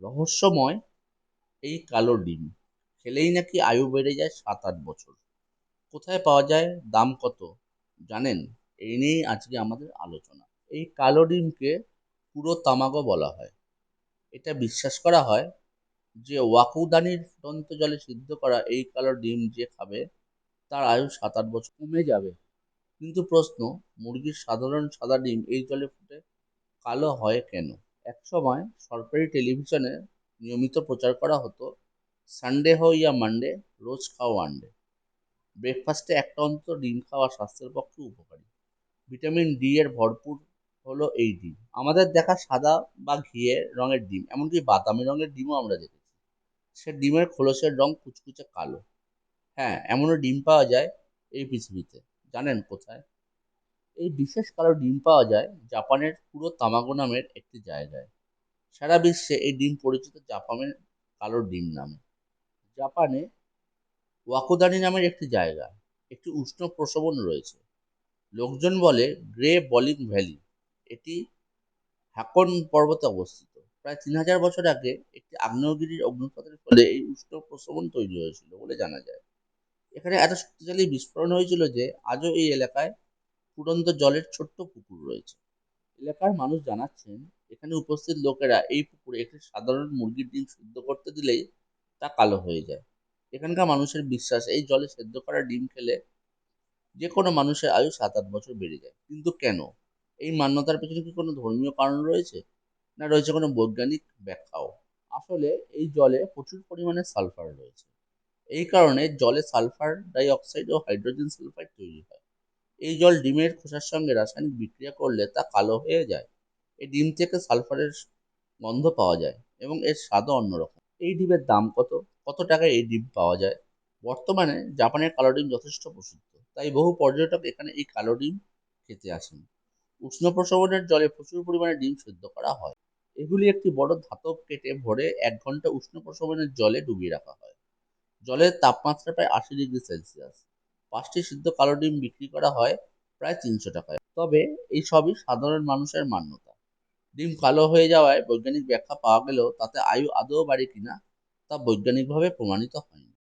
রহস্যময় এই কালো ডিম। খেলেই নাকি আয়ু বেড়ে যায় সাত আট বছর। কোথায় পাওয়া যায়? দাম কত? জানেন? এই নিয়েই আজকে আমাদের আলোচনা। এই কালো ডিমকে পুরো তামাগো বলা হয়। এটা বিশ্বাস করা হয় যে ওয়াকুদানির ফুটন্ত জলে সিদ্ধ করা এই কালো ডিম যে খাবে, তার আয়ু সাত আট বছর কমে যাবে। কিন্তু প্রশ্ন, মুরগির সাধারণ সাদা ডিম এই জলে ফুটে কালো হয় কেন? এক সময় সরকারি টেলিভিশনে নিয়মিত প্রচার করা হতো, সানডে হো ইয়া মানডে, রোজ খাও আন্ডে ব্রেকফাস্টে একটা অন্তত ডিম খাওয়া স্বাস্থ্যের পক্ষে উপকারী। ভিটামিন ডি এর ভরপুর হলো এই ডিম। আমাদের দেখা সাদা বা ঘিয়ে রঙের ডিম, এমনকি বাদামি রঙের ডিমও আমরা দেখেছি। সে ডিমের খোলসের রং কুচকুচে কালো। হ্যাঁ এমনও ডিম পাওয়া যায় এই পৃথিবীতে। জানেন কোথায়? এই বিশেষ কালো ডিম পাওয়া যায় জাপানের পুরো তামাগো নামের একটি জায়গায়। সারা বিশ্বে এই ডিম পরিচিত জাপানের কালো ডিম নামে। জাপানে ওয়াকুদানি নামের একটি জায়গা, একটি উষ্ণ প্রসবন রয়েছে। লোকজন বলে গ্রে বলিং ভ্যালি, এটি হ্যাকন পর্বতে অবস্থিত। প্রায় তিন হাজার বছর আগে একটি আগ্নেয়গিরির অগ্নুৎপাতের ফলে এই উষ্ণ প্রসবন তৈরি হয়েছিল বলে জানা যায়। এখানে এত শক্তিশালী বিস্ফোরণ হয়েছিল যে আজও এই এলাকায় ফুটন্ত জলের ছোট্ট পুকুর রয়েছে। এলাকার মানুষ জানাচ্ছেন, এখানে উপস্থিত লোকেরা এই পুকুরে একটি সাধারণ মুরগির ডিম সিদ্ধ করতে দিলেই তা কালো হয়ে যায়। এখানকার মানুষের বিশ্বাস, এই জলে সেদ্ধ করা ডিম খেলে যে কোনো মানুষের আয়ু সাত আট বছর বেড়ে যায়। কিন্তু কেন? এই মান্যতার পেছনে কি কোনো ধর্মীয় কারণ রয়েছে? না রয়েছে কোনো বৈজ্ঞানিক ব্যাখ্যাও? আসলে এই জলে প্রচুর পরিমাণে সালফার রয়েছে। এই কারণে জলে সালফার ডাই অক্সাইড ও হাইড্রোজেন সালফাইড তৈরি হয়। এই জল ডিমের খোসার সঙ্গে রাসায়নিক বিক্রিয়া করলে তা কালো হয়ে যায়। এই ডিম থেকে সালফারের গন্ধ পাওয়া যায় এবং এর স্বাদও অন্যরকম। এই ডিমের দাম কত? কত টাকায় এই ডিম পাওয়া যায়? বর্তমানে জাপানের কালো ডিম যথেষ্ট প্রসিদ্ধ, তাই বহু পর্যটক এখানে এই কালো ডিম খেতে আসেন। উষ্ণ প্রসবনের জলে প্রচুর পরিমাণে ডিম সেদ্ধ করা হয়। এগুলি একটি বড় ধাতব কেটে ভরে এক ঘণ্টা উষ্ণ প্রসবনের জলে ডুবিয়ে রাখা হয়। জলের তাপমাত্রা প্রায় আশি ডিগ্রি সেলসিয়াস। পাঁচটি সিদ্ধ কালো ডিম বিক্রি করা হয় প্রায় তিনশো টাকায়। তবে এই সবই সাধারণ মানুষের মান্যতা। ডিম কালো হয়ে যাওয়ায় বৈজ্ঞানিক ব্যাখ্যা পাওয়া গেলেও তাতে আয়ু আদৌ বাড়ে কিনা তা বৈজ্ঞানিকভাবে প্রমাণিত হয়নি।